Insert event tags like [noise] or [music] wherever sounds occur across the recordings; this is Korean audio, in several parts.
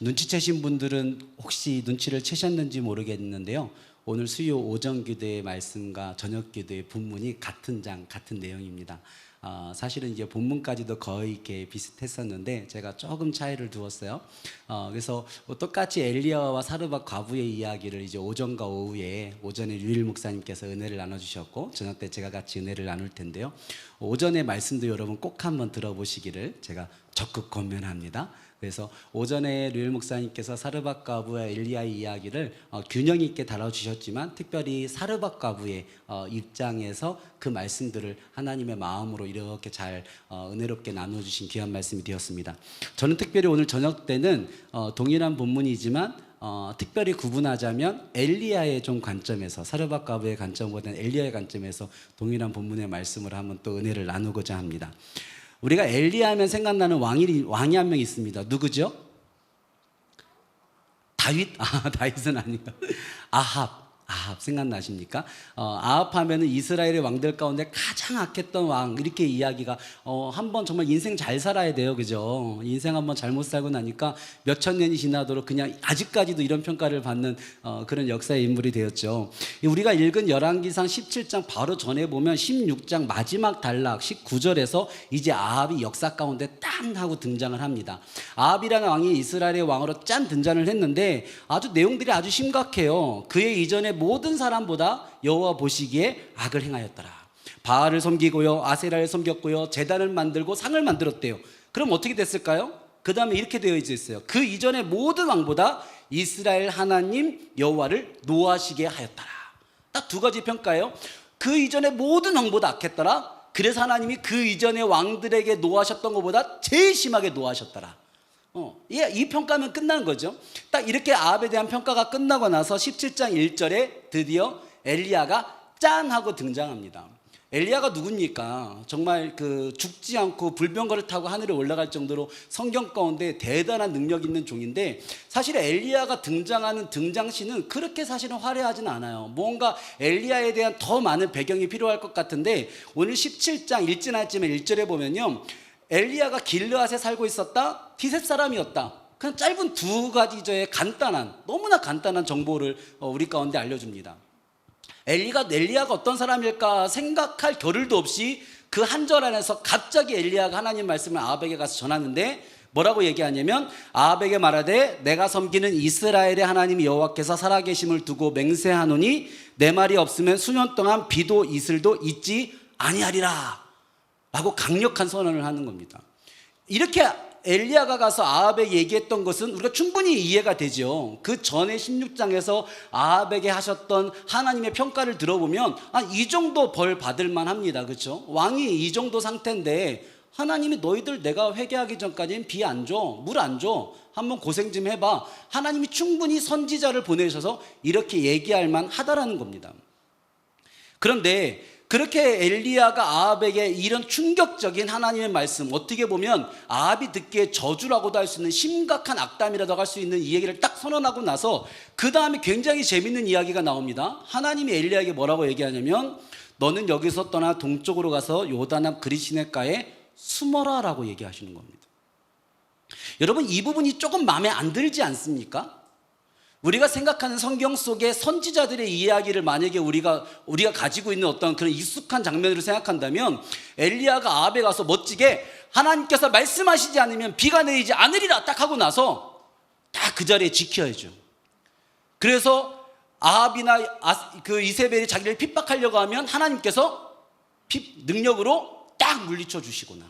눈치채신 분들은 혹시 눈치를 채셨는지 모르겠는데요. 오늘 수요 오전 기도의 말씀과 저녁 기도의 본문이 같은 장, 같은 내용입니다. 어, 사실은 이제 본문까지도 거의 이렇게 비슷했었는데 제가 조금 차이를 두었어요. 어, 그래서 똑같이 엘리야와 사르밧 과부의 이야기를 이제 오전과 오후에 오전에 류일 목사님께서 은혜를 나눠주셨고 저녁 때 제가 같이 은혜를 나눌 텐데요. 오전의 말씀도 여러분 꼭 한번 들어보시기를 제가 적극 권면합니다. 그래서 오전에 류일 목사님께서 사르밧 과부와 엘리야의 이야기를 어, 균형 있게 다뤄주셨지만 특별히 사르밧 과부의 어, 입장에서 그 말씀들을 하나님의 마음으로 이렇게 잘 어, 은혜롭게 나눠주신 귀한 말씀이 되었습니다. 저는 특별히 오늘 저녁 때는 어, 동일한 본문이지만 어, 특별히 구분하자면 엘리야의 좀 관점에서 사르밧 과부의 관점보다는 엘리야의 관점에서 동일한 본문의 말씀을 한번 또 은혜를 나누고자 합니다. 우리가 엘리야하면 생각나는 왕이 왕이 한 명 있습니다. 누구죠? 다윗? 아, [laughs] 다윗은 아니고 아합. 아합 생각나십니까? 어, 아합 하면은 이스라엘의 왕들 가운데 가장 악했던 왕 이렇게 이야기가 어, 한번 정말 인생 잘 살아야 돼요, 그죠? 인생 한번 잘못 살고 나니까 몇 천 년이 지나도록 그냥 아직까지도 이런 평가를 받는 어, 그런 역사의 인물이 되었죠. 우리가 읽은 열왕기상 17장 바로 전에 보면 16장 마지막 단락 19절에서 이제 아합이 역사 가운데 딴 하고 등장을 합니다. 아합이라는 왕이 이스라엘의 왕으로 짠 등장을 했는데 아주 내용들이 아주 심각해요. 그의 이전에 모든 사람보다 여호와 보시기에 악을 행하였더라. 바알을 섬기고요, 아세라를 섬겼고요, 제단을 만들고 상을 만들었대요. 그럼 어떻게 됐을까요? 그 다음에 이렇게 되어 있어요. 그 이전에 모든 왕보다 이스라엘 하나님 여호와를 노하시게 하였더라. 딱 두 가지 평가예요. 그 이전에 모든 왕보다 악했더라. 그래서 하나님이 그 이전의 왕들에게 노하셨던 것보다 제일 심하게 노하셨더라. 어, 이, 이 평가면 끝나는 거죠. 딱 이렇게 아합에 대한 평가가 끝나고 나서 17장 1절에 드디어 엘리야가 짠 하고 등장합니다. 엘리야가 누굽니까? 정말 그 죽지 않고 불병거를 타고 하늘에 올라갈 정도로 성경 가운데 대단한 능력 있는 종인데 사실 엘리야가 등장하는 등장시는 그렇게 사실은 화려하진 않아요. 뭔가 엘리야에 대한 더 많은 배경이 필요할 것 같은데 오늘 17장 읽진 않지만 1절에 보면요. 엘리야가 길르앗에 살고 있었다. 디셉 사람이었다. 그냥 짧은 두 가지 저의 간단한 너무나 간단한 정보를 어, 우리 가운데 알려줍니다. 엘리가 엘리야가 어떤 사람일까 생각할 겨를도 없이 그 한절 안에서 갑자기 엘리야가 하나님 말씀을 아합에게 가서 전하는데 뭐라고 얘기하냐면 아합에게 말하되 내가 섬기는 이스라엘의 하나님 여호와께서 살아계심을 두고 맹세하노니 내 말이 없으면 수년 동안 비도 이슬도 있지 아니하리라 라고 강력한 선언을 하는 겁니다. 이렇게 엘리야가 가서 아합에게 얘기했던 것은 우리가 충분히 이해가 되죠. 그 전에 16장에서 아합에게 하셨던 하나님의 평가를 들어보면 아, 이 정도 벌 받을 만 합니다. 그렇죠? 왕이 이 정도 상태인데 하나님이 너희들 내가 회개하기 전까지는 비 안 줘, 물 안 줘. 한번 고생 좀 해봐. 하나님이 충분히 선지자를 보내셔서 이렇게 얘기할 만 하다라는 겁니다. 그런데 그렇게 엘리야가 아합에게 이런 충격적인 하나님의 말씀 어떻게 보면 아합이 듣기에 저주라고도 할 수 있는 심각한 악담이라고 할 수 있는 이 얘기를 딱 선언하고 나서 그 다음에 굉장히 재밌는 이야기가 나옵니다. 하나님이 엘리야에게 뭐라고 얘기하냐면 너는 여기서 떠나 동쪽으로 가서 요단 앞 그리시네가에 숨어라라고 얘기하시는 겁니다. 여러분 이 부분이 조금 마음에 안 들지 않습니까? 우리가 생각하는 성경 속의 선지자들의 이야기를 만약에 우리가 우리가 가지고 있는 어떤 그런 익숙한 장면으로 생각한다면 엘리야가 아합에 가서 멋지게 하나님께서 말씀하시지 않으면 비가 내리지 않으리라 딱 하고 나서 딱 그 자리에 지켜야죠. 그래서 아합이나 아- 그 이세벨이 자기를 핍박하려고 하면 하나님께서 핍- 능력으로 딱 물리쳐 주시거나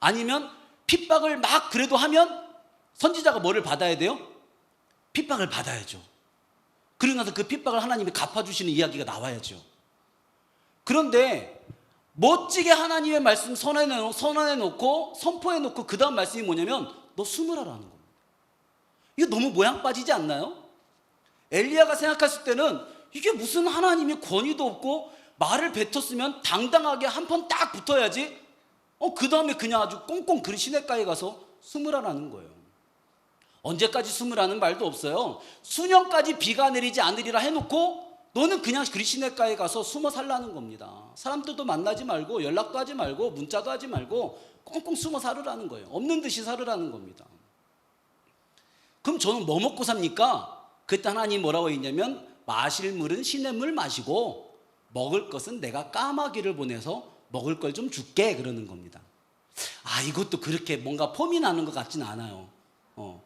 아니면 핍박을 막 그래도 하면 선지자가 뭐를 받아야 돼요? 핍박을 받아야죠. 그러고 나서 그 핍박을 하나님이 갚아주시는 이야기가 나와야죠. 그런데 멋지게 하나님의 말씀 선언해, 놓고 선포해 놓고 그 다음 말씀이 뭐냐면 너 숨으라라는 겁니다. 이거 너무 모양 빠지지 않나요? 엘리야가 생각했을 때는 이게 무슨 하나님이 권위도 없고 말을 뱉었으면 당당하게 한판딱 붙어야지. 어, 그 다음에 그냥 아주 꽁꽁 그 시내가에 가서 숨으라라는 거예요. 언제까지 숨으라는 말도 없어요. 수년까지 비가 내리지 않으리라 해놓고 너는 그냥 그리시네가에 가서 숨어 살라는 겁니다. 사람들도 만나지 말고 연락도 하지 말고 문자도 하지 말고 꽁꽁 숨어 살으라는 거예요. 없는 듯이 살으라는 겁니다. 그럼 저는 뭐 먹고 삽니까? 그때 하나님 뭐라고 했냐면 마실 물은 시냇 물 마시고 먹을 것은 내가 까마귀를 보내서 먹을 걸 좀 줄게 그러는 겁니다. 아 이것도 그렇게 뭔가 폼이 나는 것 같지는 않아요. 어.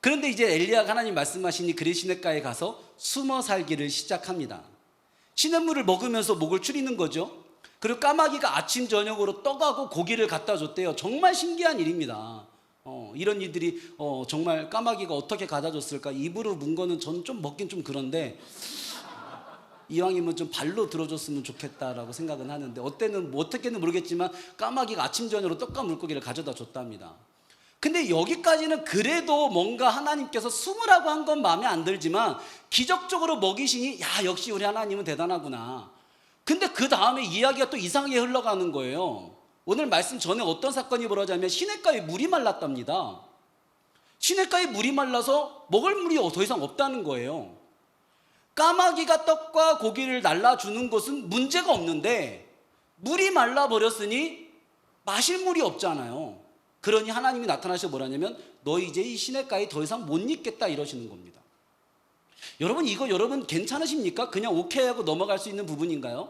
그런데 이제 엘리야가 하나님 말씀하시니 그리 시냇가에 가서 숨어 살기를 시작합니다. 시냇물을 먹으면서 목을 추리는 거죠. 그리고 까마귀가 아침 저녁으로 떡하고 고기를 갖다 줬대요. 정말 신기한 일입니다. 어, 이런 일들이 어, 정말 까마귀가 어떻게 갖다 줬을까? 입으로 문 거는 저는 좀 먹긴 좀 그런데 이왕이면 좀 발로 들어줬으면 좋겠다라고 생각은 하는데 어때는 뭐 어떻게는 모르겠지만 까마귀가 아침 저녁으로 떡과 물고기를 가져다 줬답니다. 근데 여기까지는 그래도 뭔가 하나님께서 숨으라고 한 건 마음에 안 들지만 기적적으로 먹이시니 야 역시 우리 하나님은 대단하구나. 근데 그 다음에 이야기가 또 이상하게 흘러가는 거예요. 오늘 말씀 전에 어떤 사건이 벌어지냐면 시냇가에 물이 말랐답니다. 시냇가에 물이 말라서 먹을 물이 더 이상 없다는 거예요. 까마귀가 떡과 고기를 날라주는 것은 문제가 없는데 물이 말라 버렸으니 마실 물이 없잖아요. 그러니 하나님이 나타나셔 뭐라냐면 너 이제 이 시냇가에 더 이상 못 있겠다 이러시는 겁니다. 여러분 이거 여러분 괜찮으십니까? 그냥 오케이 하고 넘어갈 수 있는 부분인가요?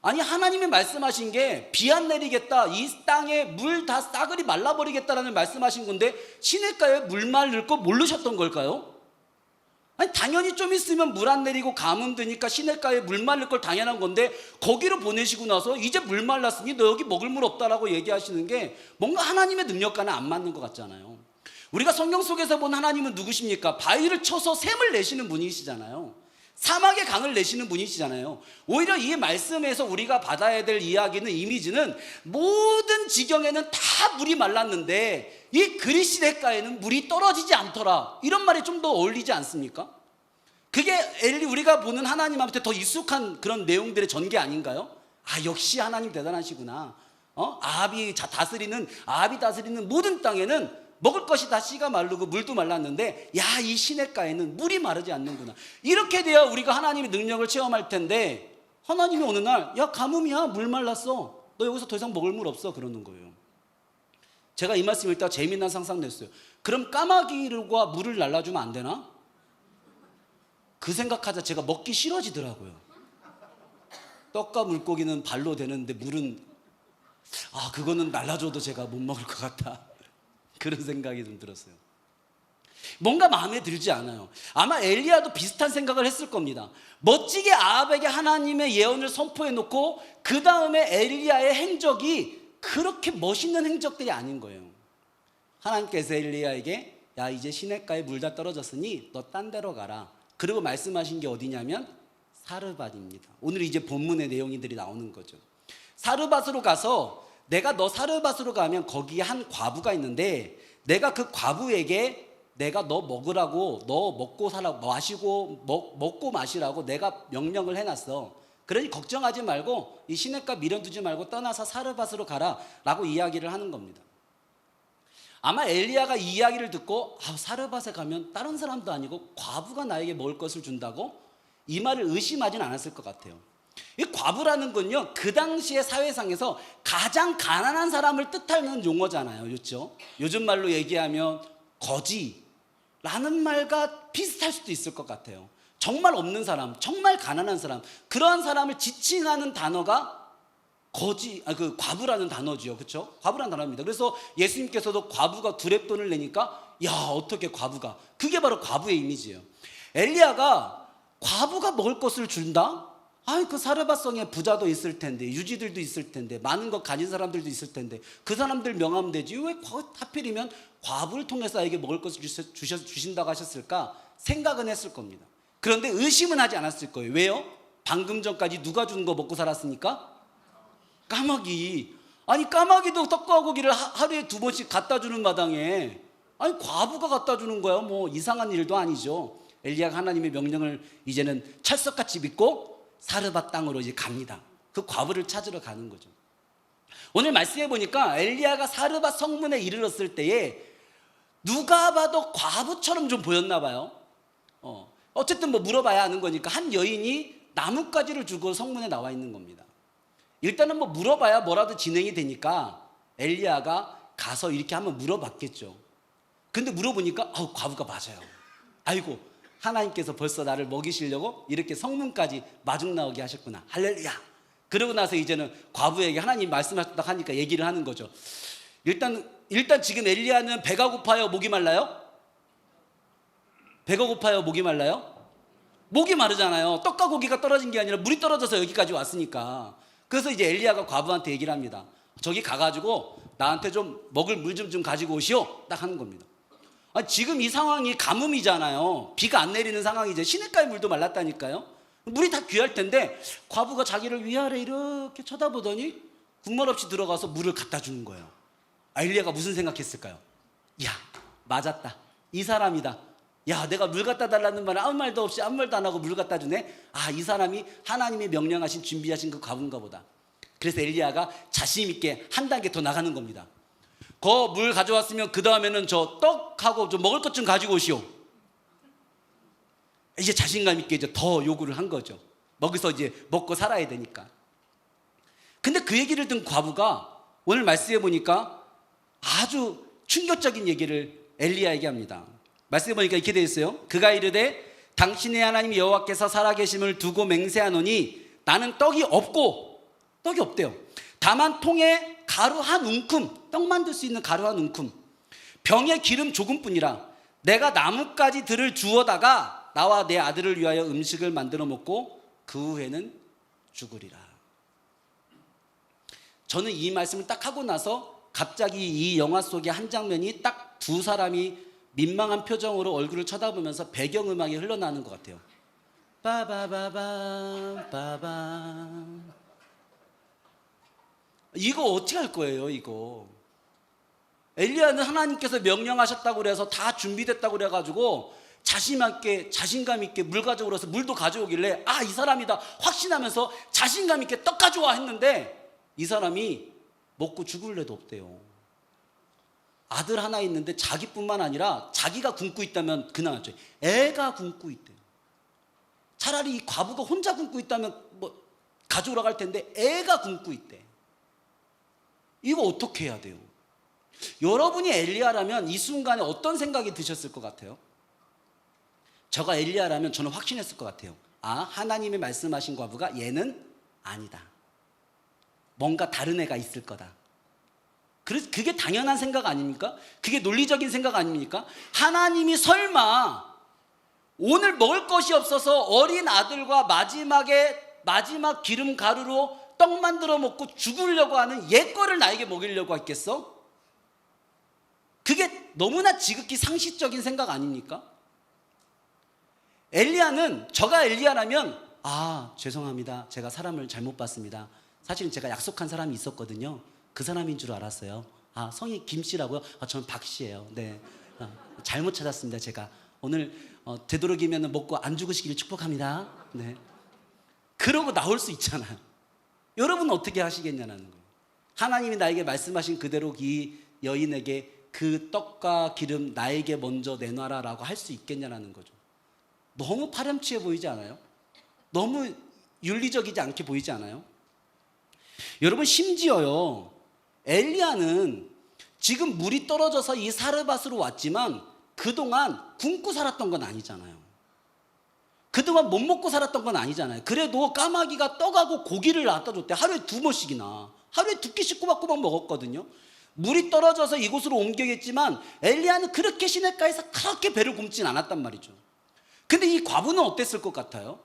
아니 하나님이 말씀하신 게 비 안 내리겠다 이 땅에 물 다 싸그리 말라버리겠다라는 말씀하신 건데 시냇가에 물 말릴 거 모르셨던 걸까요? 아니 당연히 좀 있으면 물 안 내리고 가뭄 드니까 시냇가에 물 말릴 걸 당연한 건데 거기로 보내시고 나서 이제 물 말랐으니 너 여기 먹을 물 없다라고 얘기하시는 게 뭔가 하나님의 능력과는 안 맞는 것 같잖아요. 우리가 성경 속에서 본 하나님은 누구십니까? 바위를 쳐서 샘을 내시는 분이시잖아요. 사막의 강을 내시는 분이시잖아요. 오히려 이 말씀에서 우리가 받아야 될 이야기는 이미지는 모든 지경에는 다 물이 말랐는데 이 그리시대가에는 물이 떨어지지 않더라. 이런 말이 좀 더 어울리지 않습니까? 그게 엘리 우리가 보는 하나님한테 더 익숙한 그런 내용들의 전개 아닌가요? 아 역시 하나님 대단하시구나. 어? 아합이 자- 다스리는 아합이 다스리는 모든 땅에는 먹을 것이 다 씨가 마르고 물도 말랐는데 야 이 시냇가에는 물이 마르지 않는구나. 이렇게 돼야 우리가 하나님의 능력을 체험할 텐데 하나님이 어느 날 야 가뭄이야 물 말랐어. 너 여기서 더 이상 먹을 물 없어 그러는 거예요. 제가 이 말씀 읽다가 재미난 상상 냈어요. 그럼 까마귀와 물을 날라주면 안 되나? 그 생각하자 제가 먹기 싫어지더라고요. 떡과 물고기는 발로 되는데 물은 아 그거는 날라줘도 제가 못 먹을 것 같다. 그런 생각이 좀 들었어요. 뭔가 마음에 들지 않아요. 아마 엘리야도 비슷한 생각을 했을 겁니다. 멋지게 아합에게 하나님의 예언을 선포해 놓고 그 다음에 엘리야의 행적이 그렇게 멋있는 행적들이 아닌 거예요. 하나님께서 엘리야에게 야 이제 시냇가에 물 다 떨어졌으니 너 딴 데로 가라. 그리고 말씀하신 게 어디냐면 사르밧입니다. 오늘 이제 본문의 내용들이 나오는 거죠. 사르밧으로 가서 내가 너 사르밧으로 가면 거기에 한 과부가 있는데 내가 그 과부에게 내가 너 먹으라고 너 먹고 살아 마시고 먹, 먹고 마시라고 내가 명령을 해놨어. 그러니 걱정하지 말고 이 시냇가 미련 두지 말고 떠나서 사르밧으로 가라라고 이야기를 하는 겁니다. 아마 엘리야가 이 이야기를 듣고 아, 사르밧에 가면 다른 사람도 아니고 과부가 나에게 먹을 것을 준다고 이 말을 의심하진 않았을 것 같아요. 이 과부라는 건요 그 당시의 사회상에서 가장 가난한 사람을 뜻하는 용어잖아요, 그렇죠? 요즘 말로 얘기하면 거지라는 말과 비슷할 수도 있을 것 같아요. 정말 없는 사람, 정말 가난한 사람, 그러한 사람을 지칭하는 단어가 거지, 아, 그 과부라는 단어지요, 그렇죠? 과부라는 단어입니다. 그래서 예수님께서도 과부가 두랩돈을 내니까 야 어떻게 과부가? 그게 바로 과부의 이미지예요. 엘리야가 과부가 먹을 것을 준다? 아이 그 사르밧성에 부자도 있을 텐데 유지들도 있을 텐데 많은 것 가진 사람들도 있을 텐데 그 사람들 명하면 되지 왜 과- 하필이면 과부를 통해서 나에게 먹을 것을 주셔, 주신다고 하셨을까 생각은 했을 겁니다. 그런데 의심은 하지 않았을 거예요. 왜요? 방금 전까지 누가 주는 거 먹고 살았으니까 까마귀. 아니 까마귀도 떡과 고기를 하- 하루에 두 번씩 갖다 주는 마당에 아니 과부가 갖다 주는 거야. 뭐 이상한 일도 아니죠. 엘리야가 하나님의 명령을 이제는 철석같이 믿고 사르밧 땅으로 이제 갑니다. 그 과부를 찾으러 가는 거죠. 오늘 말씀해 보니까 엘리야가 사르밧 성문에 이르렀을 때에 누가 봐도 과부처럼 좀 보였나 봐요. 어. 어쨌든 뭐 물어봐야 하는 거니까 한 여인이 나뭇가지를 주고 성문에 나와 있는 겁니다. 일단은 뭐 물어봐야 뭐라도 진행이 되니까 엘리야가 가서 이렇게 한번 물어봤겠죠. 근데 물어보니까 아우 과부가 맞아요. 아이고 하나님께서 벌써 나를 먹이시려고 이렇게 성문까지 마중 나오게 하셨구나. 할렐루야. 그러고 나서 이제는 과부에게 하나님 말씀하셨다 하니까 얘기를 하는 거죠. 일단 일단 지금 엘리야는 배가 고파요, 목이 말라요? 배가 고파요, 목이 말라요? 목이 마르잖아요. 떡과 고기가 떨어진 게 아니라 물이 떨어져서 여기까지 왔으니까. 그래서 이제 엘리야가 과부한테 얘기를 합니다. 저기 가가지고 나한테 좀 먹을 물 좀좀 가지고 오시오. 딱 하는 겁니다. 아, 지금 이 상황이 가뭄이잖아요. 비가 안 내리는 상황이죠. 시냇가의 물도 말랐다니까요. 물이 다 귀할 텐데 과부가 자기를 위아래 이렇게 쳐다보더니 국물 없이 들어가서 물을 갖다 주는 거예요. 아, 엘리야가 무슨 생각했을까요? 야, 맞았다. 이 사람이다. 야, 내가 물 갖다 달라는 말을 아무 말도 없이 아무 말도 안 하고 물 갖다 주네. 아, 이 사람이 하나님이 명령하신 준비하신 그 과부인가 보다. 그래서 엘리야가 자신 있게 한 단계 더 나가는 겁니다. 거 물 가져왔으면 그 다음에는 저 떡하고 좀 먹을 것 좀 가지고 오시오. 이제 자신감 있게 이제 더 요구를 한 거죠. 먹어서 이제 먹고 살아야 되니까. 근데 그 얘기를 듣는 과부가 오늘 말씀해 보니까 아주 충격적인 얘기를 엘리야에게 합니다. 말씀해 보니까 이렇게 되어 있어요. 그가 이르되 당신의 하나님 여호와께서 살아계심을 두고 맹세하노니 나는 떡이 없고 떡이 없대요. 다만 통에 가루 한 웅큼 떡 만들 수 있는 가루 한 웅큼 병에 기름 조금뿐이라 내가 나뭇가지 들을 주워다가 나와 내 아들을 위하여 음식을 만들어 먹고 그 후에는 죽으리라. 저는 이 말씀을 딱 하고 나서 갑자기 이 영화 속의 한 장면이 딱 두 사람이 민망한 표정으로 얼굴을 쳐다보면서 배경음악이 흘러나는 것 같아요. 빠바바밤 빠밤 이거 어떻게 할 거예요, 이거? 엘리야는 하나님께서 명령하셨다고 그래서 다 준비됐다고 그래 가지고 자신 있게 자신감 있게 물 가져오라 해서 물도 가져오길래 아 이 사람이다 확신하면서 자신감 있게 떡 가져와 했는데 이 사람이 먹고 죽을 애도 없대요. 아들 하나 있는데 자기뿐만 아니라 자기가 굶고 있다면 그나마 죠. 애가 굶고 있대요. 차라리 이 과부가 혼자 굶고 있다면 뭐 가져오라고 할 텐데 애가 굶고 있대. 이거 어떻게 해야 돼요? 여러분이 엘리야라면 이 순간에 어떤 생각이 드셨을 것 같아요? 저가 엘리야라면 저는 확신했을 것 같아요. 아, 하나님이 말씀하신 과부가 얘는 아니다. 뭔가 다른 애가 있을 거다. 그게 당연한 생각 아닙니까? 그게 논리적인 생각 아닙니까? 하나님이 설마 오늘 먹을 것이 없어서 어린 아들과 마지막에 마지막 기름 가루로 떡 만들어 먹고 죽으려고 하는 옛 거를 나에게 먹이려고 했겠어? 그게 너무나 지극히 상식적인 생각 아닙니까? 엘리야는 저가 엘리야라면 아 죄송합니다. 제가 사람을 잘못 봤습니다. 사실은 제가 약속한 사람이 있었거든요. 그 사람인 줄 알았어요. 아 성이 김 씨라고요? 아 저는 박 씨예요. 네. 아, 잘못 찾았습니다 제가. 오늘 어, 되도록이면 먹고 안 죽으시기를 축복합니다. 네. 그러고 나올 수 있잖아요 여러분 어떻게 하시겠냐는 거예요 하나님이 나에게 말씀하신 그대로 이 여인에게 그 떡과 기름 나에게 먼저 내놔라 라고 할 수 있겠냐라는 거죠 너무 파렴치해 보이지 않아요? 너무 윤리적이지 않게 보이지 않아요? 여러분 심지어요 엘리야는 지금 물이 떨어져서 이 사르밧으로 왔지만 그동안 굶고 살았던 건 아니잖아요. 그동안 못 먹고 살았던 건 아니잖아요. 그래도 까마귀가 떡하고 고기를 갖다 줬대. 하루에 두 번씩이나. 하루에 두 끼씩 꼬박꼬박 먹었거든요. 물이 떨어져서 이곳으로 옮겨겠지만 엘리야는 그렇게 시냇가에서 그렇게 배를 굶진 않았단 말이죠. 근데 이 과부는 어땠을 것 같아요?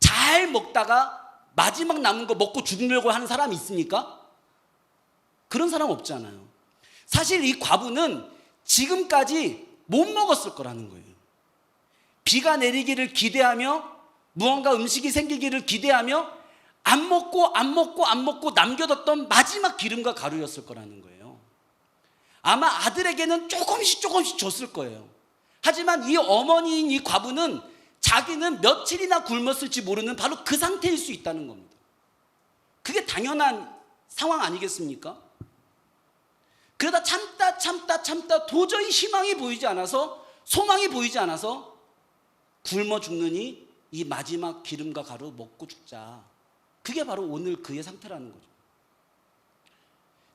잘 먹다가 마지막 남은 거 먹고 죽으려고 하는 사람이 있습니까? 그런 사람 없잖아요. 사실 이 과부는 지금까지 못 먹었을 거라는 거예요. 비가 내리기를 기대하며 무언가 음식이 생기기를 기대하며 안 먹고 안 먹고 안 먹고 남겨뒀던 마지막 기름과 가루였을 거라는 거예요. 아마 아들에게는 조금씩 조금씩 줬을 거예요. 하지만 이 어머니인 이 과부는 자기는 며칠이나 굶었을지 모르는 바로 그 상태일 수 있다는 겁니다. 그게 당연한 상황 아니겠습니까? 그러다 참다 참다 참다 도저히 희망이 보이지 않아서 소망이 보이지 않아서 굶어 죽느니 이 마지막 기름과 가루 먹고 죽자. 그게 바로 오늘 그의 상태라는 거죠.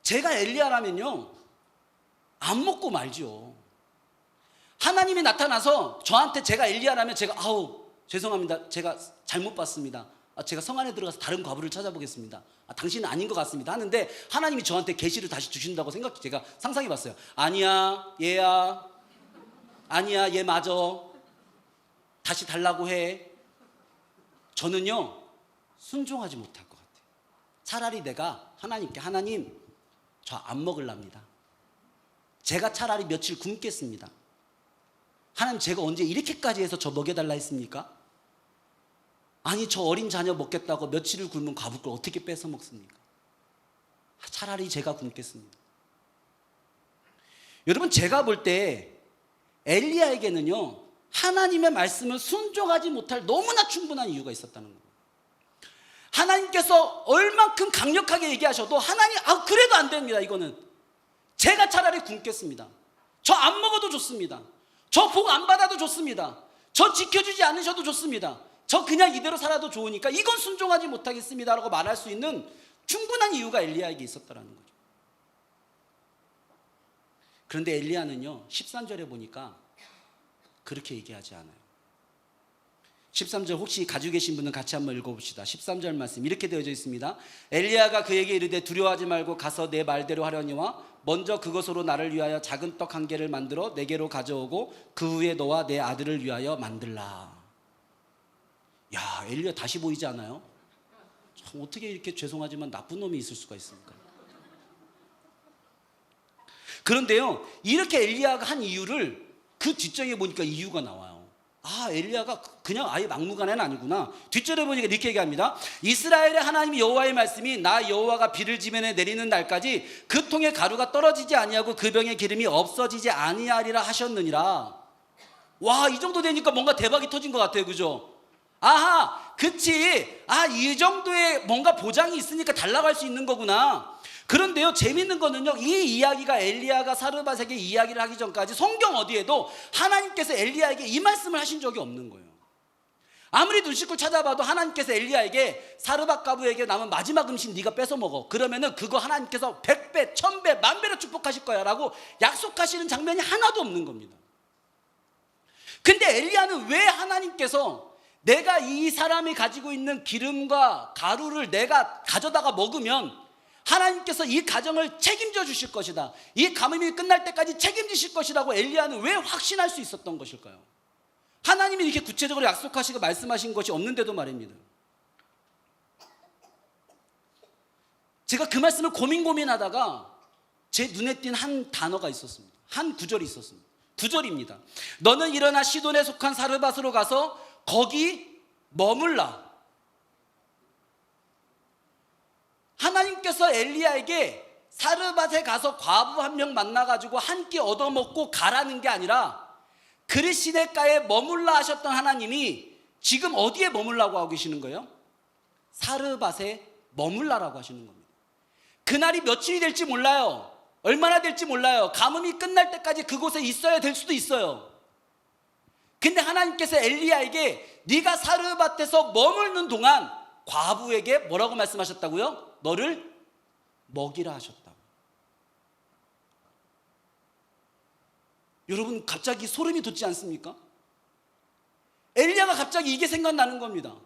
제가 엘리야라면요 안 먹고 말죠. 하나님이 나타나서 저한테 제가 엘리야라면 제가 아우 죄송합니다. 제가 잘못 봤습니다. 아, 제가 성 안에 들어가서 다른 과부를 찾아보겠습니다. 아, 당신은 아닌 것 같습니다. 하는데 하나님이 저한테 계시를 다시 주신다고 생각 제가 상상해 봤어요. 아니야, 얘야, 아니야, 얘 맞아. 다시 달라고 해. 저는요 순종하지 못할 것 같아요. 차라리 내가 하나님께 하나님 저 안 먹을랍니다. 제가 차라리 며칠 굶겠습니다. 하나님 제가 언제 이렇게까지 해서 저 먹여달라 했습니까? 아니 저 어린 자녀 먹겠다고 며칠을 굶은 과부 걸 어떻게 뺏어 먹습니까? 차라리 제가 굶겠습니다. 여러분 제가 볼 때 엘리야에게는요 하나님의 말씀을 순종하지 못할 너무나 충분한 이유가 있었다는 거예요. 하나님께서 얼만큼 강력하게 얘기하셔도 하나님 아 그래도 안 됩니다 이거는 제가 차라리 굶겠습니다. 저 안 먹어도 좋습니다. 저 복 안 받아도 좋습니다. 저 지켜주지 않으셔도 좋습니다. 저 그냥 이대로 살아도 좋으니까 이건 순종하지 못하겠습니다라고 말할 수 있는 충분한 이유가 엘리야에게 있었다라는 거죠. 그런데 엘리야는요 13절에 보니까 그렇게 얘기하지 않아요. 13절 혹시 가지고 계신 분은 같이 한번 읽어봅시다. 13절 말씀 이렇게 되어져 있습니다. 엘리야가 그에게 이르되 두려워하지 말고 가서 내 말대로 하려니와 먼저 그것으로 나를 위하여 작은 떡 한 개를 만들어 내게로 가져오고 그 후에 너와 내 아들을 위하여 만들라. 야 엘리야 다시 보이지 않아요? 참 어떻게 이렇게 죄송하지만 나쁜 놈이 있을 수가 있습니까? 그런데요 이렇게 엘리야가 한 이유를 그 뒷장에 보니까 이유가 나와요. 아 엘리야가 그냥 아예 막무가내는 아니구나. 뒷절에 보니까 이렇게 얘기합니다. 이스라엘의 하나님 여호와의 말씀이 나 여호와가 비를 지면에 내리는 날까지 그 통에 가루가 떨어지지 아니하고 그 병에 기름이 없어지지 아니하리라 하셨느니라. 와 이 정도 되니까 뭔가 대박이 터진 것 같아요, 그죠? 아하, 그치. 아, 이 정도의 뭔가 보장이 있으니까 달라갈 수 있는 거구나. 그런데요, 재밌는 거는요, 이 이야기가 엘리야가 사르밧에게 이야기를 하기 전까지 성경 어디에도 하나님께서 엘리야에게 이 말씀을 하신 적이 없는 거예요. 아무리 눈시kur 찾아봐도 하나님께서 엘리야에게 사르밧 가부에게 남은 마지막 음식 네가 뺏어 먹어. 그러면은 그거 하나님께서 100배, 1000배, 만배로 축복하실 거야라고 약속하시는 장면이 하나도 없는 겁니다. 근데 엘리야는 왜 하나님께서 내가 이 사람이 가지고 있는 기름과 가루를 내가 가져다가 먹으면 하나님께서 이 가정을 책임져 주실 것이다. 이 가뭄이 끝날 때까지 책임지실 것이라고 엘리야는 왜 확신할 수 있었던 것일까요? 하나님이 이렇게 구체적으로 약속하시고 말씀하신 것이 없는데도 말입니다. 제가 그 말씀을 고민 고민하다가 제 눈에 띈 한 단어가 있었습니다. 한 구절이 있었습니다. 구절입니다. 너는 일어나 시돈에 속한 사르밧으로 가서 거기 머물라. 하나님께서 엘리야에게 사르밧에 가서 과부 한 명 만나가지고 한 끼 얻어먹고 가라는 게 아니라 그리시네가에 머물라 하셨던 하나님이 지금 어디에 머물라고 하고 계시는 거예요? 사르밧에 머물라라고 하시는 겁니다. 그날이 며칠이 될지 몰라요. 얼마나 될지 몰라요. 가뭄이 끝날 때까지 그곳에 있어야 될 수도 있어요. 근데 하나님께서 엘리야에게 네가 사르밧에서 머물는 동안 과부에게 뭐라고 말씀하셨다고요? 너를 먹이라 하셨다고. 여러분 갑자기 소름이 돋지 않습니까? 엘리야가 갑자기 이게 생각나는 겁니다.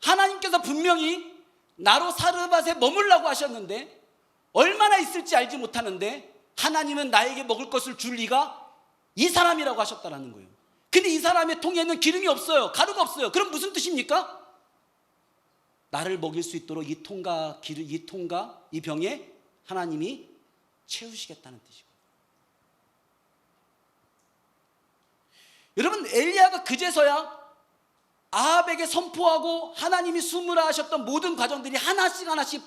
하나님께서 분명히 나로 사르밧에 머물라고 하셨는데 얼마나 있을지 알지 못하는데 하나님은 나에게 먹을 것을 줄 리가 이 사람이라고 하셨다라는 거예요. 근데 이 사람의 통에는 기름이 없어요. 가루가 없어요. 그럼 무슨 뜻입니까? 나를 먹일 수 있도록 이 통과 기름 이 통과 이 병에 하나님이 채우시겠다는 뜻이고. 여러분 엘리야가 그제서야 아합에게 선포하고 하나님이 숨으라 하셨던 모든 과정들이 하나씩 하나씩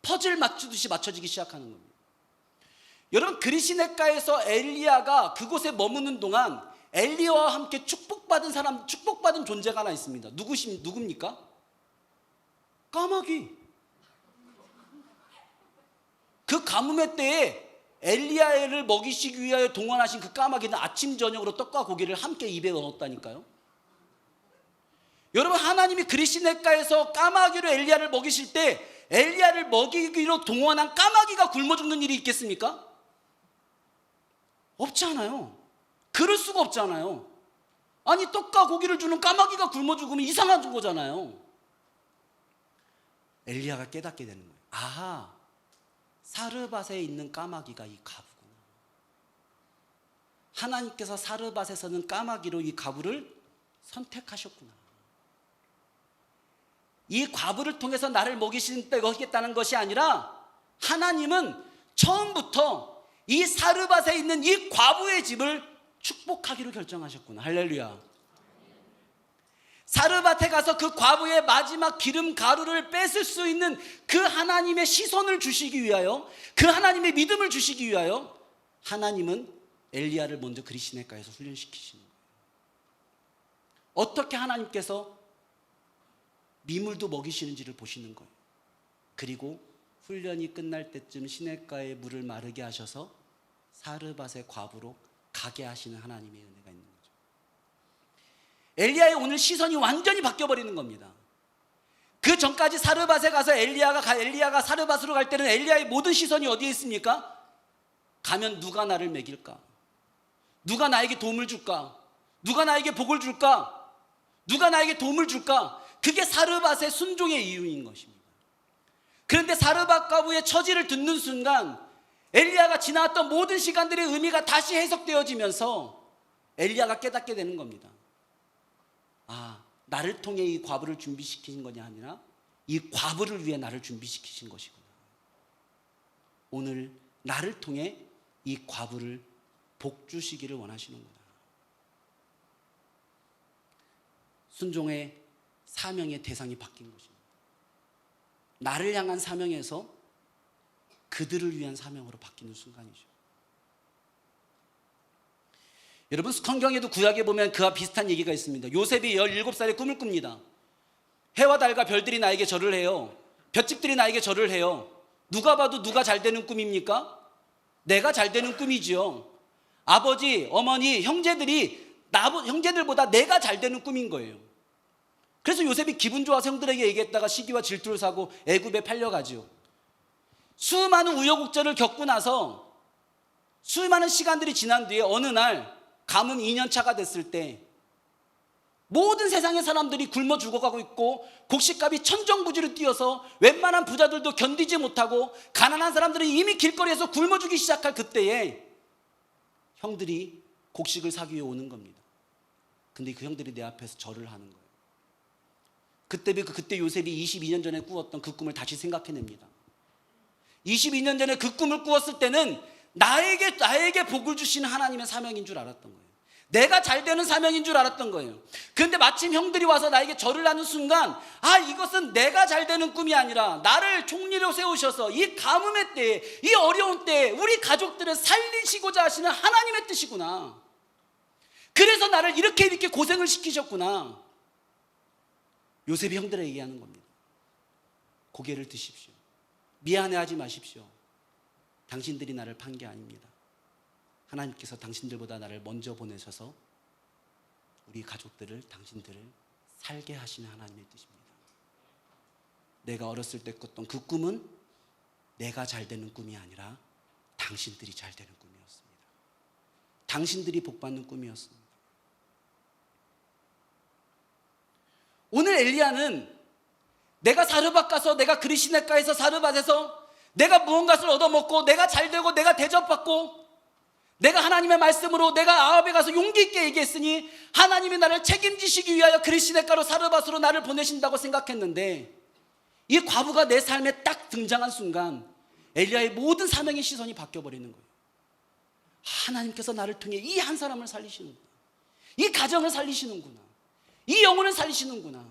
퍼즐 맞추듯이 맞춰지기 시작하는 겁니다. 여러분 그리시네가에서 엘리야가 그곳에 머무는 동안 엘리야와 함께 축복받은 사람, 축복받은 존재가 하나 있습니다. 누구십 누굽니까? 까마귀. 그 가뭄의 때에 엘리야를 먹이시기 위하여 동원하신 그 까마귀는 아침 저녁으로 떡과 고기를 함께 입에 넣었다니까요. 여러분 하나님이 그리시네가에서 까마귀로 엘리야를 먹이실 때 엘리야를 먹이기로 동원한 까마귀가 굶어 죽는 일이 있겠습니까? 없지 않아요. 그럴 수가 없잖아요. 아니 떡과 고기를 주는 까마귀가 굶어 죽으면 이상한 거잖아요. 엘리야가 깨닫게 되는 거예요. 아, 사르밧에 있는 까마귀가 이 가부구나. 하나님께서 사르밧에서는 까마귀로 이 가부를 선택하셨구나. 이 과부를 통해서 나를 먹이신 먹이겠다는 것이 아니라 하나님은 처음부터 이 사르밧에 있는 이 과부의 집을 축복하기로 결정하셨구나. 할렐루야. 사르밧에 가서 그 과부의 마지막 기름 가루를 뺏을 수 있는 그 하나님의 시선을 주시기 위하여 그 하나님의 믿음을 주시기 위하여 하나님은 엘리야를 먼저 그리시네가에서 훈련시키시는 거예요. 어떻게 하나님께서 미물도 먹이시는지를 보시는 거예요. 그리고 훈련이 끝날 때쯤 시냇가에 물을 마르게 하셔서 사르밧의 과부로 가게 하시는 하나님의 은혜가 있는 거죠. 엘리야의 오늘 시선이 완전히 바뀌어 버리는 겁니다. 그 전까지 사르밧에 가서 엘리야가 가- 엘리야가 사르밧으로 갈 때는 엘리야의 모든 시선이 어디에 있습니까? 가면 누가 나를 먹일까? 누가 나에게 도움을 줄까? 누가 나에게 복을 줄까? 누가 나에게 도움을 줄까? 그게 사르밧의 순종의 이유인 것입니다. 그런데 사르밧 가부의 처지를 듣는 순간 엘리야가 지나왔던 모든 시간들의 의미가 다시 해석되어지면서 엘리야가 깨닫게 되는 겁니다. 아, 나를 통해 이 과부를 준비시키신 것이 아니라 이 과부를 위해 나를 준비시키신 것이구나. 오늘 나를 통해 이 과부를 복 주시기를 원하시는구나. 순종의 사명의 대상이 바뀐 것입니다. 나를 향한 사명에서 그들을 위한 사명으로 바뀌는 순간이죠. 여러분 성경에도 구약에 보면 그와 비슷한 얘기가 있습니다. 요셉이 17살에 꿈을 꿉니다. 해와 달과 별들이 나에게 절을 해요. 볏집들이 나에게 절을 해요. 누가 봐도 누가 잘 되는 꿈입니까? 내가 잘 되는 꿈이지요. 아버지, 어머니, 형제들이 나 형제들보다 내가 잘 되는 꿈인 거예요. 그래서 요셉이 기분 좋아서 형들에게 얘기했다가 시기와 질투를 사고 애굽에 팔려가지요. 수많은 우여곡절을 겪고 나서 수많은 시간들이 지난 뒤에 어느 날 가문 2년 차가 됐을 때 모든 세상의 사람들이 굶어 죽어가고 있고 곡식값이 천정부지로 뛰어서 웬만한 부자들도 견디지 못하고 가난한 사람들이 이미 길거리에서 굶어 죽기 시작할 그때에 형들이 곡식을 사기 위해 오는 겁니다. 근데 그 형들이 내 앞에서 절을 하는 거예요. 그때 그 그때 요셉이 22년 전에 꾸었던 그 꿈을 다시 생각해냅니다. 22년 전에 그 꿈을 꾸었을 때는 나에게 나에게 복을 주시는 하나님의 사명인 줄 알았던 거예요. 내가 잘 되는 사명인 줄 알았던 거예요. 그런데 마침 형들이 와서 나에게 절을 하는 순간 아 이것은 내가 잘 되는 꿈이 아니라 나를 총리로 세우셔서 이 가뭄의 때에 이 어려운 때에 우리 가족들을 살리시고자 하시는 하나님의 뜻이구나. 그래서 나를 이렇게 이렇게 고생을 시키셨구나. 요셉이 형들에게 얘기하는 겁니다. 고개를 드십시오. 미안해하지 마십시오. 당신들이 나를 판 게 아닙니다. 하나님께서 당신들보다 나를 먼저 보내셔서 우리 가족들을 당신들을 살게 하시는 하나님의 뜻입니다. 내가 어렸을 때 꿨던 그 꿈은 내가 잘 되는 꿈이 아니라 당신들이 잘 되는 꿈이었습니다. 당신들이 복받는 꿈이었습니다. 오늘 엘리야는 내가 사르밧 가서 내가 그리시네가에서 사르밧에서 내가 무언가를 얻어먹고 내가 잘 되고 내가 대접받고 내가 하나님의 말씀으로 내가 아합에 가서 용기 있게 얘기했으니 하나님이 나를 책임지시기 위하여 그리시네가로 사르밧으로 나를 보내신다고 생각했는데 이 과부가 내 삶에 딱 등장한 순간 엘리야의 모든 사명의 시선이 바뀌어 버리는 거예요. 하나님께서 나를 통해 이 한 사람을 살리시는구나. 이 가정을 살리시는구나. 이 영혼을 살리시는구나.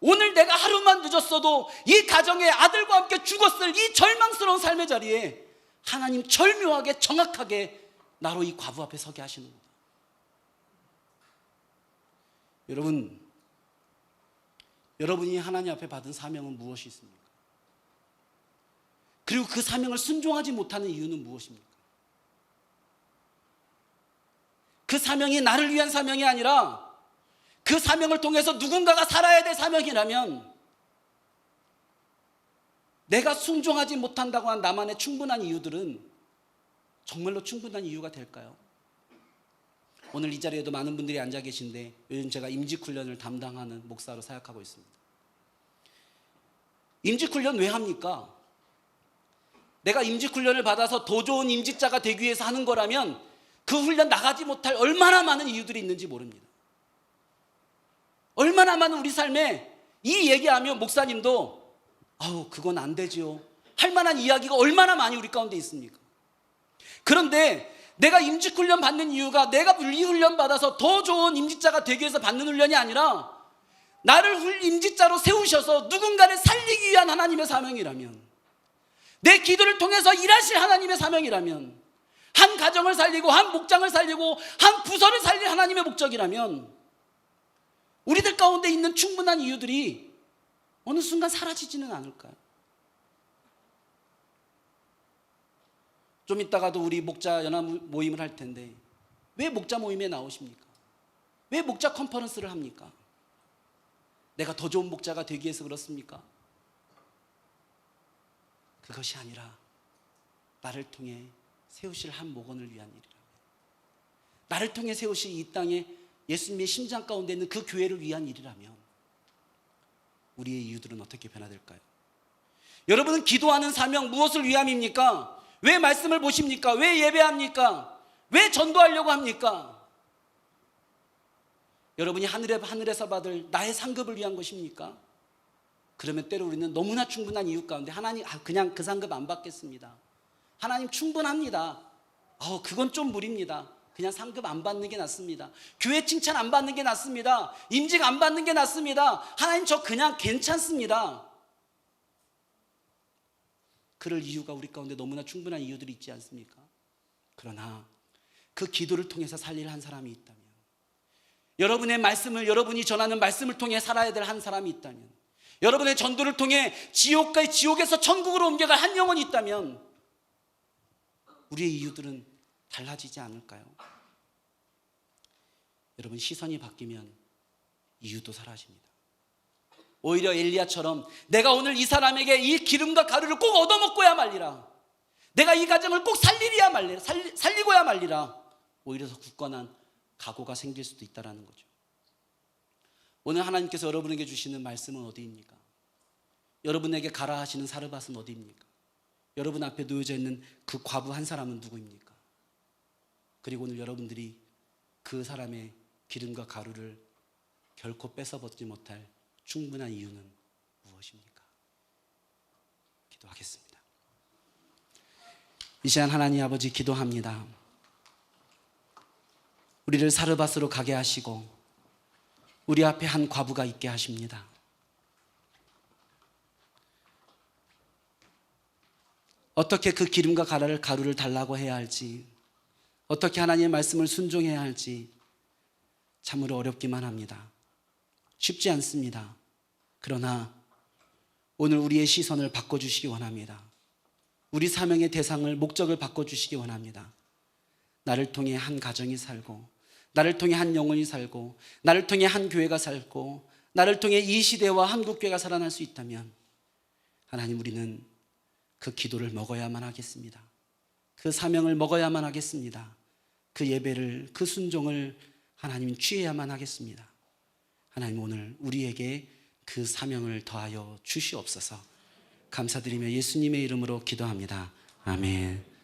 오늘 내가 하루만 늦었어도 이 가정의 아들과 함께 죽었을 이 절망스러운 삶의 자리에 하나님 절묘하게 정확하게 나로 이 과부 앞에 서게 하시는구나. 여러분, 여러분이 하나님 앞에 받은 사명은 무엇이 있습니까? 그리고 그 사명을 순종하지 못하는 이유는 무엇입니까? 그 사명이 나를 위한 사명이 아니라 그 사명을 통해서 누군가가 살아야 될 사명이라면 내가 순종하지 못한다고 한 나만의 충분한 이유들은 정말로 충분한 이유가 될까요? 오늘 이 자리에도 많은 분들이 앉아 계신데 요즘 제가 임직 훈련을 담당하는 목사로 사역하고 있습니다. 임직 훈련 왜 합니까? 내가 임직 훈련을 받아서 더 좋은 임직자가 되기 위해서 하는 거라면 그 훈련 나가지 못할 얼마나 많은 이유들이 있는지 모릅니다. 얼마나 많은 우리 삶에 이 얘기하면 목사님도 아우 그건 안 되지요. 할 만한 이야기가 얼마나 많이 우리 가운데 있습니까? 그런데 내가 임직 훈련 받는 이유가 내가 분리 훈련 받아서 더 좋은 임직자가 되기 위해서 받는 훈련이 아니라 나를 훌- 임직자로 세우셔서 누군가를 살리기 위한 하나님의 사명이라면 내 기도를 통해서 일하실 하나님의 사명이라면 한 가정을 살리고 한 목장을 살리고 한 부서를 살릴 하나님의 목적이라면 우리들 가운데 있는 충분한 이유들이 어느 순간 사라지지는 않을까요? 좀 이따가도 우리 목자 연합 모임을 할 텐데 왜 목자 모임에 나오십니까? 왜 목자 컨퍼런스를 합니까? 내가 더 좋은 목자가 되기 위해서 그렇습니까? 그것이 아니라 나를 통해 세우실 한 목원을 위한 일이라. 나를 통해 세우실 이 땅에 예수님의 심장 가운데 있는 그 교회를 위한 일이라면 우리의 이유들은 어떻게 변화될까요? 여러분은 기도하는 사명 무엇을 위함입니까? 왜 말씀을 보십니까? 왜 예배합니까? 왜 전도하려고 합니까? 여러분이 하늘에 하늘에서 받을 나의 상급을 위한 것입니까? 그러면 때로 우리는 너무나 충분한 이유 가운데 하나님 아, 그냥 그 상급 안 받겠습니다. 하나님 충분합니다. 어, 그건 좀 무리입니다. 그냥 상급 안 받는 게 낫습니다. 교회 칭찬 안 받는 게 낫습니다. 임직 안 받는 게 낫습니다. 하나님 저 그냥 괜찮습니다. 그럴 이유가 우리 가운데 너무나 충분한 이유들이 있지 않습니까? 그러나 그 기도를 통해서 살릴 한 사람이 있다면 여러분의 말씀을 여러분이 전하는 말씀을 통해 살아야 될 한 사람이 있다면 여러분의 전도를 통해 지옥과 지옥에서 천국으로 옮겨갈 한 영혼이 있다면 우리의 이유들은 달라지지 않을까요? 여러분 시선이 바뀌면 이유도 사라집니다. 오히려 엘리야처럼 내가 오늘 이 사람에게 이 기름과 가루를 꼭 얻어먹고야 말리라. 내가 이 가정을 꼭 살리리야 말리라. 살리, 살리고야 말리라. 오히려 더 굳건한 각오가 생길 수도 있다라는 거죠. 오늘 하나님께서 여러분에게 주시는 말씀은 어디입니까? 여러분에게 가라 하시는 사르밧은 어디입니까? 여러분 앞에 놓여져 있는 그 과부 한 사람은 누구입니까? 그리고 오늘 여러분들이 그 사람의 기름과 가루를 결코 뺏어버리지 못할 충분한 이유는 무엇입니까? 기도하겠습니다. 이 시간 하나님 아버지 기도합니다. 우리를 사르밧으로 가게 하시고 우리 앞에 한 과부가 있게 하십니다. 어떻게 그 기름과 가루를, 가루를 달라고 해야 할지, 어떻게 하나님의 말씀을 순종해야 할지 참으로 어렵기만 합니다. 쉽지 않습니다. 그러나 오늘 우리의 시선을 바꿔주시기 원합니다. 우리 사명의 대상을, 목적을 바꿔주시기 원합니다. 나를 통해 한 가정이 살고, 나를 통해 한 영혼이 살고, 나를 통해 한 교회가 살고, 나를 통해 이 시대와 한국교회가 살아날 수 있다면, 하나님 우리는 그 기도를 먹어야만 하겠습니다. 그 사명을 먹어야만 하겠습니다. 그 예배를, 그 순종을 하나님 취해야만 하겠습니다. 하나님 오늘 우리에게 그 사명을 더하여 주시옵소서. 감사드리며 예수님의 이름으로 기도합니다. 아멘.